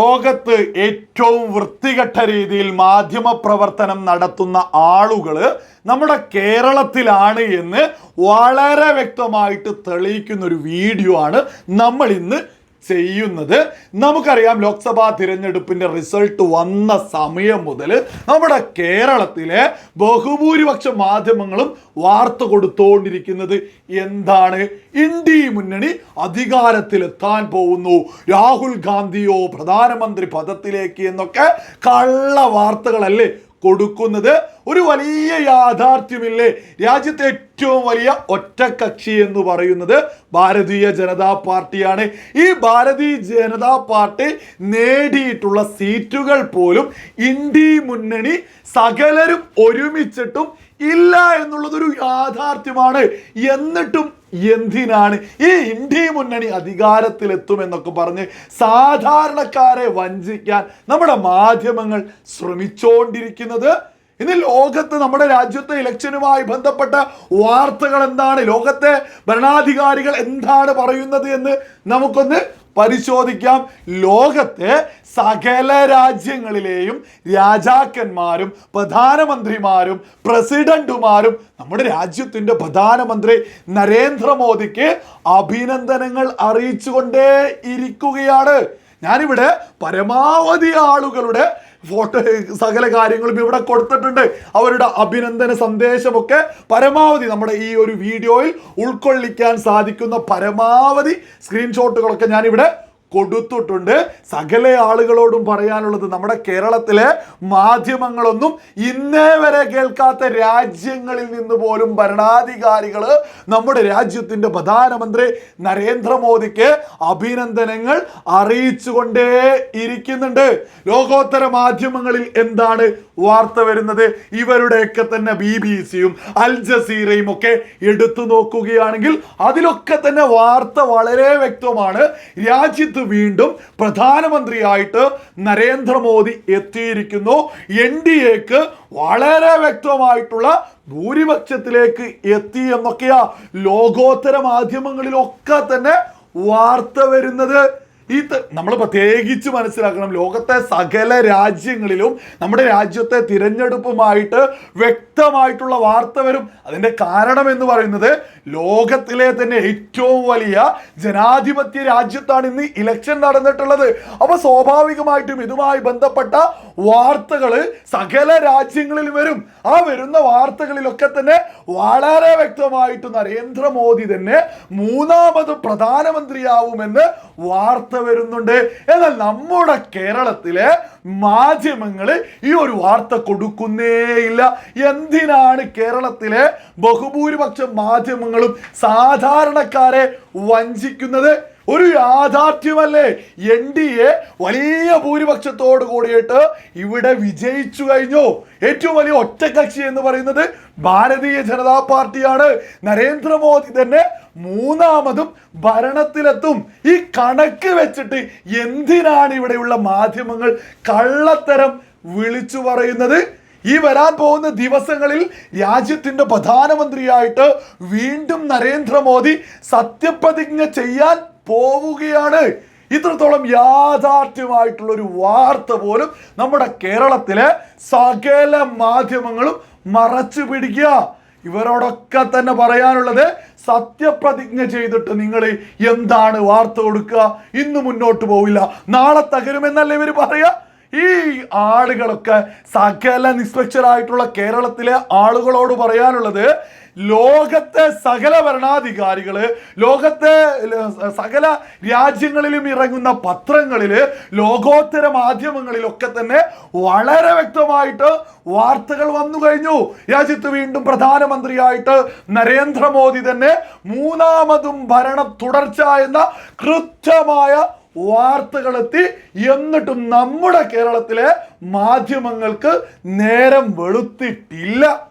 ലോകത്ത് ഏറ്റവും വൃത്തികെട്ട രീതിയിൽ മാധ്യമ പ്രവർത്തനം നടത്തുന്ന ആളുകൾ നമ്മുടെ കേരളത്തിലാണ് എന്ന് വളരെ വ്യക്തമായിട്ട് തെളിയിക്കുന്ന ഒരു വീഡിയോ ആണ് നമ്മൾ ഇന്ന് ചെയ്യുന്നത്. നമുക്കറിയാം ലോക്സഭാ തിരഞ്ഞെടുപ്പിന്റെ റിസൾട്ട് വന്ന സമയം മുതൽ നമ്മുടെ കേരളത്തിലെ ബഹുഭൂരിപക്ഷ മാധ്യമങ്ങളും വാർത്ത കൊടുത്തുകൊണ്ടിരിക്കുന്നത് എന്താണ്? ഇന്ത്യ മുന്നണി അധികാരത്തിലെത്താൻ പോകുന്നു. രാഹുൽ ഗാന്ധിയോ പ്രധാനമന്ത്രി പദത്തിലേക്ക് എന്നൊക്കെ കള്ള വാർത്തകളല്ലേ കൊടുക്കുന്നത് ഒരു വലിയ യാഥാർത്ഥ്യമില്ലേ? രാജ്യത്തെ ഏറ്റവും വലിയ ഒറ്റക്കക്ഷി എന്ന് പറയുന്നത് ഭാരതീയ ജനതാ പാർട്ടിയാണ്. ഈ ഭാരതീയ ജനതാ പാർട്ടി നേടിയിട്ടുള്ള സീറ്റുകൾ പോലും ഇന്ത്യ മുന്നണി സകലരും ഒരുമിച്ചിട്ടും ഇല്ല എന്നുള്ളതൊരു യാഥാർത്ഥ്യമാണ്. എന്നിട്ടും എന്തിനാണ്? ഈ ഇന്ത്യ മുന്നണി അധികാരത്തിലെത്തുമെന്നൊക്കെ പറഞ്ഞ് സാധാരണക്കാരെ വഞ്ചിക്കാൻ നമ്മുടെ മാധ്യമങ്ങൾ ശ്രമിച്ചുകൊണ്ടിരിക്കുന്നത് ഇന്ന് ലോകത്ത് നമ്മുടെ രാജ്യത്തെ ഇലക്ഷനുമായി ബന്ധപ്പെട്ട വാർത്തകൾ എന്താണ്? ലോകത്തെ ഭരണാധികാരികൾ എന്താണ് പറയുന്നത് എന്ന് നമുക്കൊന്ന് പരിശോധിക്കാം. ലോകത്തെ സകല രാജ്യങ്ങളിലെയും രാജാക്കന്മാരും പ്രധാനമന്ത്രിമാരും പ്രസിഡന്റുമാരും നമ്മുടെ രാജ്യത്തിന്റെ പ്രധാനമന്ത്രി നരേന്ദ്രമോദിക്ക് അഭിനന്ദനങ്ങൾ അറിയിച്ചുകൊണ്ടേ ഇരിക്കുകയാണ്. ഞാനിവിടെ പരമാവധി ആളുകളുടെ ഫോട്ടോ സകല കാര്യങ്ങളും ഇവിടെ കൊടുത്തിട്ടുണ്ട്. അവരുടെ അഭിനന്ദന സന്ദേശമൊക്കെ പരമാവധി നമ്മുടെ ഈ ഒരു വീഡിയോയിൽ ഉൾക്കൊള്ളിക്കാൻ സാധിക്കുന്ന പരമാവധി സ്ക്രീൻഷോട്ടുകളൊക്കെ ഞാനിവിടെ കൊടുത്തിട്ടുണ്ട്. സകല ആളുകളോടും പറയാനുള്ളത് നമ്മുടെ കേരളത്തിലെ മാധ്യമങ്ങളൊന്നും ഇന്നേ വരെ കേൾക്കാത്ത രാജ്യങ്ങളിൽ നിന്ന് പോലും ഭരണാധികാരികൾ നമ്മുടെ രാജ്യത്തിന്റെ പ്രധാനമന്ത്രി നരേന്ദ്രമോദിക്ക് അഭിനന്ദനങ്ങൾ അറിയിച്ചുകൊണ്ടേ ഇരിക്കുന്നുണ്ട്. ലോകോത്തര മാധ്യമങ്ങളിൽ എന്താണ് വാർത്ത വരുന്നത്? ഇവരുടെയൊക്കെ തന്നെ ബി ബി സിയും അൽ ജസീറയും ഒക്കെ എടുത്തു നോക്കുകയാണെങ്കിൽ അതിലൊക്കെ തന്നെ വാർത്ത വളരെ വ്യക്തമാണ്. രാജ്യത്ത് വീണ്ടും പ്രധാനമന്ത്രിയായിട്ട് നരേന്ദ്രമോദി എത്തിയിരിക്കുന്നു. എൻ ഡി എക്ക് വളരെ വ്യക്തമായിട്ടുള്ള ഭൂരിപക്ഷത്തിലേക്ക് എത്തി എന്നൊക്കെയാ ലോകോത്തര മാധ്യമങ്ങളിലൊക്കെ തന്നെ വാർത്ത വരുന്നത്. ഈ നമ്മൾ പ്രത്യേകിച്ച് മനസ്സിലാക്കണം ലോകത്തെ സകല രാജ്യങ്ങളിലും നമ്മുടെ രാജ്യത്തെ തിരഞ്ഞെടുപ്പുമായിട്ട് വ്യക്തമായിട്ടുള്ള വാർത്ത വരും. അതിന്റെ കാരണം എന്ന് പറയുന്നത് ലോകത്തിലെ തന്നെ ഏറ്റവും വലിയ ജനാധിപത്യ രാജ്യത്താണ് ഇന്ന് ഇലക്ഷൻ നടന്നിട്ടുള്ളത്. അപ്പോൾ സ്വാഭാവികമായിട്ടും ഇതുമായി ബന്ധപ്പെട്ട വാർത്തകൾ സകല രാജ്യങ്ങളിൽ വരും. ആ വരുന്ന വാർത്തകളിലൊക്കെ തന്നെ വളരെ വ്യക്തമായിട്ട് നരേന്ദ്രമോദി തന്നെ മൂന്നാമത് പ്രധാനമന്ത്രിയാവുമെന്ന് വാർത്ത വരുന്നുണ്ട്. എന്നാൽ നമ്മുടെ കേരളത്തിലെ മാധ്യമങ്ങൾ ഈ ഒരു വാർത്ത കൊടുക്കുന്നേയില്ല. എന്തിനാണ് കേരളത്തിലെ ബഹുഭൂരിപക്ഷ മാധ്യമങ്ങളും സാധാരണക്കാരെ വഞ്ചിക്കുന്നത്? ഒരു യാഥാർത്ഥ്യമല്ലേ? എൻ ഡി എ വലിയ ഭൂരിപക്ഷത്തോട് കൂടിയിട്ട് ഇവിടെ വിജയിച്ചു കഴിഞ്ഞു. ഏറ്റവും വലിയ ഒറ്റക്കക്ഷി എന്ന് പറയുന്നത് ഭാരതീയ ജനതാ പാർട്ടിയാണ്. നരേന്ദ്രമോദി തന്നെ മൂന്നാമതും ഭരണത്തിലെത്തും. ഈ കണക്ക് വെച്ചിട്ട് എന്തിനാണ് ഇവിടെയുള്ള മാധ്യമങ്ങൾ കള്ളത്തരം വിളിച്ചു പറയുന്നത്? ഈ വരാൻ പോകുന്ന ദിവസങ്ങളിൽ രാജ്യത്തിന്റെ പ്രധാനമന്ത്രിയായിട്ട് വീണ്ടും നരേന്ദ്രമോദി സത്യപ്രതിജ്ഞ ചെയ്യാൻ പോവുകയാണ്. ഇത്രത്തോളം യാഥാർത്ഥ്യമായിട്ടുള്ള ഒരു വാർത്ത പോലും നമ്മുടെ കേരളത്തിലെ സകല മാധ്യമങ്ങളും മറച്ചു പിടിക്കുക ഇവരോടൊക്കെ തന്നെ പറയാനുള്ളത് സത്യപ്രതിജ്ഞ ചെയ്തിട്ട് നിങ്ങൾ എന്താണ് വാർത്ത കൊടുക്കുക? ഇന്ന് മുന്നോട്ട് പോവില്ല. നാളെ തകരുമെന്നല്ലേ ഇവർ പറയാ? ഈ ആളുകളൊക്കെ സകല നിഷ്പക്ഷരായിട്ടുള്ള കേരളത്തിലെ ആളുകളോട് പറയാനുള്ളത് ലോകത്തെ സകല ഭരണാധികാരികൾ ലോകത്തെ സകല രാജ്യങ്ങളിലും ഇറങ്ങുന്ന പത്രങ്ങളിൽ ലോകോത്തര മാധ്യമങ്ങളിലൊക്കെ തന്നെ വളരെ വ്യക്തമായിട്ട് വാർത്തകൾ വന്നു കഴിഞ്ഞു. രാജ്യത്ത് വീണ്ടും പ്രധാനമന്ത്രിയായിട്ട് നരേന്ദ്രമോദി തന്നെ മൂന്നാമതും ഭരണം തുടർച്ച എന്ന കൃത്യമായ വാർത്തകളെത്തി എന്നിട്ടും നമ്മുടെ കേരളത്തിലെ മാധ്യമങ്ങൾക്ക് നേരം വെളുത്തിട്ടില്ല.